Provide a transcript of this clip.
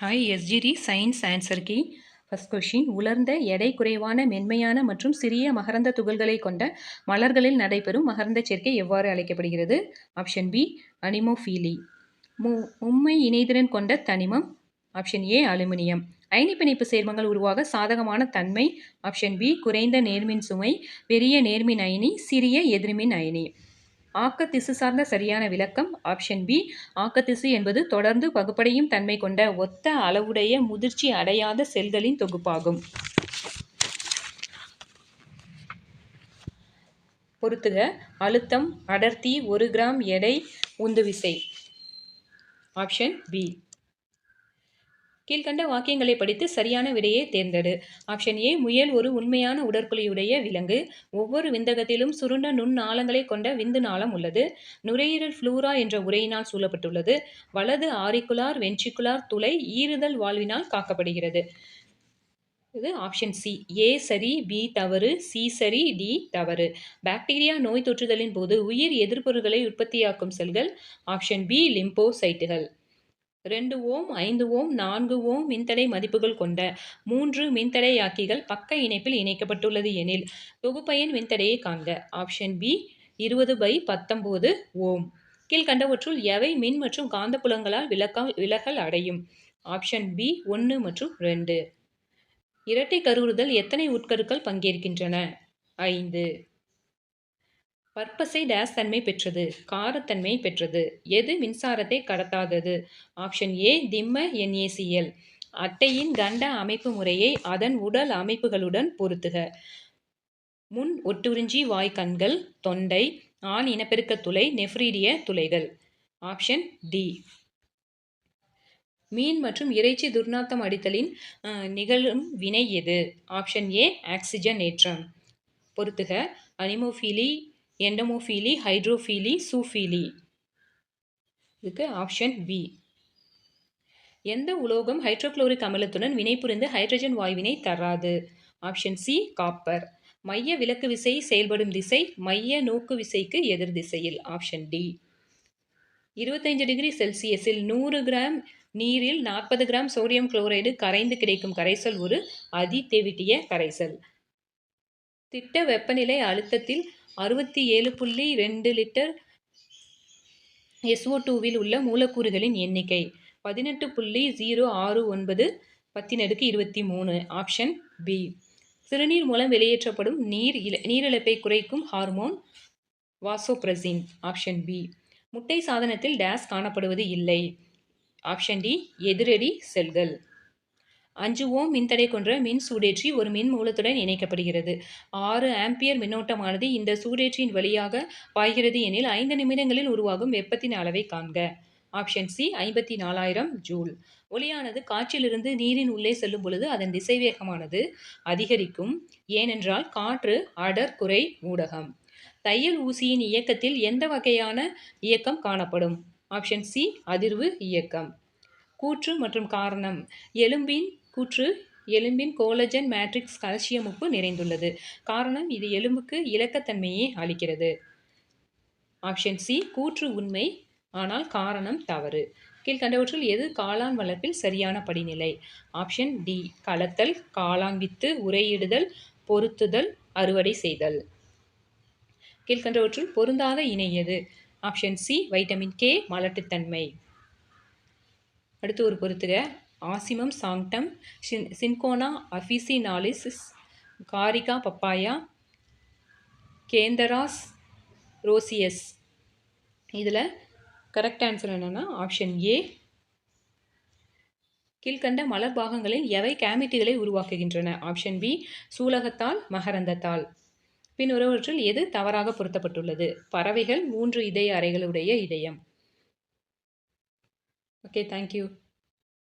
Hi SGT science answer key first question உலர்ந்த எடை குறைவான மென்மையான மற்றும் சிறிய மகரந்த துகள்களை கொண்ட மலர்களில் நடைபெறும் மகரந்த சேர்க்கை எவ்வாறு அழைக்கப்படுகிறது? ஆப்ஷன் பி அனிமோஃபீலி மு உண்மை இணைதிறன் கொண்ட தனிமம். ஆப்ஷன் ஏ அலுமினியம் அயனி பிணைப்பு சேர்மங்கள் உருவாக சாதகமான தன்மை. ஆப்ஷன் பி குறைந்த நேர்மின் சுமை பெரிய நேர்மின் அயனி சிறிய எதிர்மின் அயனி. ஆக்கத்திசு சார்ந்த சரியான விளக்கம். ஆப்ஷன் பி ஆக்கத்திசு என்பது தொடர்ந்து பகுப்படையும் தன்மை கொண்ட ஒத்த அளவுடைய முதிர்ச்சி அடையாத செல்களின் தொகுப்பாகும். பொறுத்துக அழுத்தம் அடர்த்தி ஒரு கிராம் எடை உந்துவிசை ஆப்ஷன் பி கீழ்கண்ட வாக்கியங்களை படித்து சரியான விடையை தேர்ந்தெடு. ஆப்ஷன் ஏ முயல் ஒரு உண்மையான உடற்குழியுடைய விலங்கு. ஒவ்வொரு விந்தகத்திலும் சுருண்ட நுண் நாளங்களை கொண்ட விந்து நாளம் உள்ளது. நுரையீரல் ஃப்ளூரா என்ற உரையினால் சூழப்பட்டுள்ளது. வலது ஆரிக்குலார் வென்ட்ரிகுலார் துளை ஈறுதல் வாழ்வினால் காக்கப்படுகிறது. இது ஆப்ஷன் சி ஏ சரி பி தவறு சி சரி டி தவறு. பாக்டீரியா நோய் தொற்றுதலின் போது உயிர் எதிர்ப்பொருட்களை உற்பத்தியாக்கும் செல்கள். ஆப்ஷன் பி லிம்போசைட்டுகள் ரெண்டு ஓம் ஐந்து ஓம் நான்கு ஓம் மின்தடை மதிப்புகள் கொண்ட மூன்று மின்தடையாக்கிகள் பக்க இணைப்பில் இணைக்கப்பட்டுள்ளது எனில் தொகுப்பயன் மின்தடையை காண்க. ஆப்ஷன் பி இருபது பை பத்தொம்போது ஓம். கீழ்கண்டவற்றுள் எவை மின் மற்றும் காந்தப்புலங்களால் விளக்க விலகல் அடையும்? ஆப்ஷன் பி ஒன்று மற்றும் ரெண்டு. இரட்டை கருவுறுதல் எத்தனை உட்கருக்கள் பங்கேற்கின்றன? ஐந்து. பற்பசை டேஸ் தன்மை பெற்றது காரத்தன்மை பெற்றது. எது மின்சாரத்தை கடத்தாதது? Option A Timma NaCl. அட்டையின் கண்ட அமைப்பு முறையை அதன் உடல் அமைப்புகளுடன் பொருத்துக. முன் ஒட்டுறிஞ்சி வாய்க்கண்கள் தொண்டை ஆண் இனப்பெருக்க துளை நெஃப்ரீடிய துளைகள். ஆப்ஷன் டி மீன் மற்றும் இறைச்சி துர்நாத்தம் அடித்தலின் நிகழும் வினை எது? ஆப்ஷன் ஏ ஆக்சிஜன் ஏற்றம். பொறுத்துக அனிமோஃபிலி எண்டமோஃபீலி ஹைட்ரோஃபீலி சூஃபீலி இதுக்கு ஆப்ஷன் பி எந்த உலோகம் ஹைட்ரோக்ளோரிக் அமிலத்துடன் வினைபுரிந்து ஹைட்ரஜன் வாயுவினை தராது? ஆப்ஷன் சி காப்பர் மைய விலக்கு விசை செயல்படும் திசை மைய நோக்கு விசைக்கு எதிர் திசையில். ஆப்ஷன் டி இருபத்தைஞ்சு டிகிரி செல்சியஸில் நூறு கிராம் நீரில் நாற்பது கிராம் சோடியம் குளோரைடு கரைந்து கிடைக்கும் கரைசல் ஒரு அதிதெவிட்டிய கரைசல். திட்ட வெப்பநிலை அழுத்தத்தில் அறுபத்தி ஏழு புள்ளி ரெண்டு லிட்டர் எஸ்ஓ டூவில் உள்ள மூலக்கூறுகளின் எண்ணிக்கை பதினெட்டு புள்ளி ஜீரோ ஆறு ஒன்பது பத்தினடுக்கு இருபத்தி மூணு. Option B. சிறுநீர் மூலம் வெளியேற்றப்படும் நீர் இல நீரிழப்பை குறைக்கும் ஹார்மோன் வாசோப்ரசின் ஆப்ஷன் பி. முட்டை சாதனத்தில் டேஸ் காணப்படுவது இல்லை. Option D. எதிரடி செல்கள். அஞ்சு ஓம் மின்தடை கொன்ற மின் சூடேற்றி ஒரு மின் மூலத்துடன் இணைக்கப்படுகிறது. ஆறு ஆம்பியர் மின்னோட்டமானது இந்த சூடேற்றியின் வழியாக பாய்கிறது எனில் ஐந்து நிமிடங்களில் உருவாகும் வெப்பத்தின் அளவை காண்க. ஆப்ஷன் சி ஐம்பத்தி நாலாயிரம் ஜூல். ஒளியானது காற்றிலிருந்து நீரின் உள்ளே செல்லும் பொழுது அதன் திசைவேகமானது அதிகரிக்கும். ஏனென்றால் காற்று அடர் குறை ஊடகம். தையல் ஊசியின் இயக்கத்தில் எந்த வகையான இயக்கம் காணப்படும்? ஆப்ஷன் சி அதிர்வு இயக்கம். கூற்று மற்றும் காரணம். எலும்பின் கூற்று எலும்பின் கோலஜன் மேட்ரிக்ஸ் கால்சியம் உப்பு நிறைந்துள்ளது. காரணம் இது எலும்புக்கு இலக்கத்தன்மையை அளிக்கிறது. ஆப்ஷன் சி கூற்று உண்மை ஆனால் காரணம் தவறு. கீழ்கண்டவற்றில் எது காளான் வளர்ப்பில் சரியான படிநிலை? ஆப்ஷன் டி கலத்தல் காளான் வித்து உரையிடுதல் பொருத்துதல் அறுவடை செய்தல். கீழ்கண்டவற்றுள் பொருந்தாத இணை எது? ஆப்ஷன் சி வைட்டமின் கே மலட்டுத்தன்மை. அடுத்து ஒரு பொறுத்துக ஆசிமம் சாங்டம் சின் சின்கோனா அஃபிசினாலிசிஸ் காரிகா பப்பாயா கேந்தராஸ் ரோசியஸ். இதில் கரெக்ட் ஆன்சர் என்னென்னா ஆப்ஷன் ஏ கீழ்கண்ட மலர் பாகங்களில் எவை கேமிட்டிகளை உருவாக்குகின்றன? ஆப்ஷன் பி சூலகத்தால் மகரந்தத்தால். பின்வருவற்றில் எது தவறாக பொருத்தப்பட்டுள்ளது? பறவைகள் மூன்று இதய அறைகளுடைய இதயம். Okay thank you